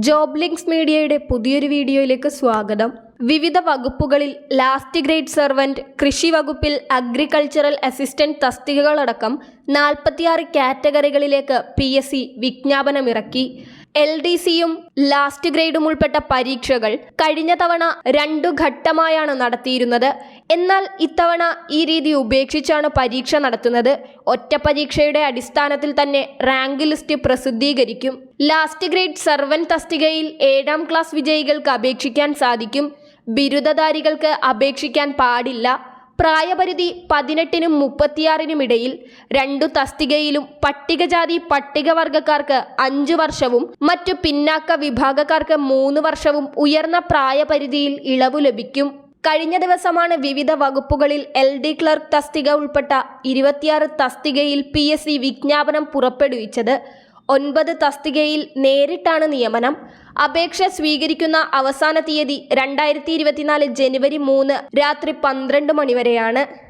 Job links മീഡിയയുടെ പുതിയൊരു വീഡിയോയിലേക്ക് സ്വാഗതം. വിവിധ വകുപ്പുകളിൽ ലാസ്റ്റ് ഗ്രേഡ് സെർവന്റ് കൃഷി വകുപ്പിൽ അഗ്രികൾച്ചറൽ അസിസ്റ്റന്റ് തസ്തികകളടക്കം നാൽപ്പത്തിയാറ് കാറ്റഗറികളിലേക്ക് പി എസ് സി വിജ്ഞാപനമിറക്കി. എൽ ഡി സിയും ലാസ്റ്റ് ഗ്രേഡും ഉൾപ്പെട്ട പരീക്ഷകൾ കഴിഞ്ഞ തവണ രണ്ടു ഘട്ടമായാണ് നടത്തിയിരുന്നത്. എന്നാൽ ഇത്തവണ ഈ രീതി ഉപേക്ഷിച്ചാണ് പരീക്ഷ നടത്തുന്നത്. ഒറ്റ പരീക്ഷയുടെ അടിസ്ഥാനത്തിൽ തന്നെ റാങ്ക് ലിസ്റ്റ് പ്രസിദ്ധീകരിക്കും. ലാസ്റ്റ് ഗ്രേഡ് സർവൻ തസ്തികയിൽ ഏഴാം ക്ലാസ് വിജയികൾക്ക് അപേക്ഷിക്കാൻ സാധിക്കും. ബിരുദധാരികൾക്ക് അപേക്ഷിക്കാൻ പാടില്ല. പ്രായപരിധി പതിനെട്ടിനും മുപ്പത്തിയാറിനും ഇടയിൽ രണ്ടു തസ്തികയിലും പട്ടികജാതി പട്ടികവർഗക്കാർക്ക് അഞ്ചു വർഷവും മറ്റു പിന്നാക്ക വിഭാഗക്കാർക്ക് മൂന്ന് വർഷവും ഉയർന്ന പ്രായപരിധിയിൽ ഇളവ് ലഭിക്കും. കഴിഞ്ഞ ദിവസമാണ് വിവിധ വകുപ്പുകളിൽ എൽ ഡി ക്ലർക്ക് തസ്തിക ഉൾപ്പെട്ട ഇരുപത്തിയാറ് തസ്തികയിൽ പി എസ് സി വിജ്ഞാപനം പുറപ്പെടുവിച്ചത്. ഒൻപത് തസ്തികയിൽ നേരിട്ടാണ് നിയമനം. അപേക്ഷ സ്വീകരിക്കുന്ന അവസാന തീയതി രണ്ടായിരത്തി ഇരുപത്തിനാല് ജനുവരി മൂന്ന് രാത്രി പന്ത്രണ്ട് മണിവരെയാണ്.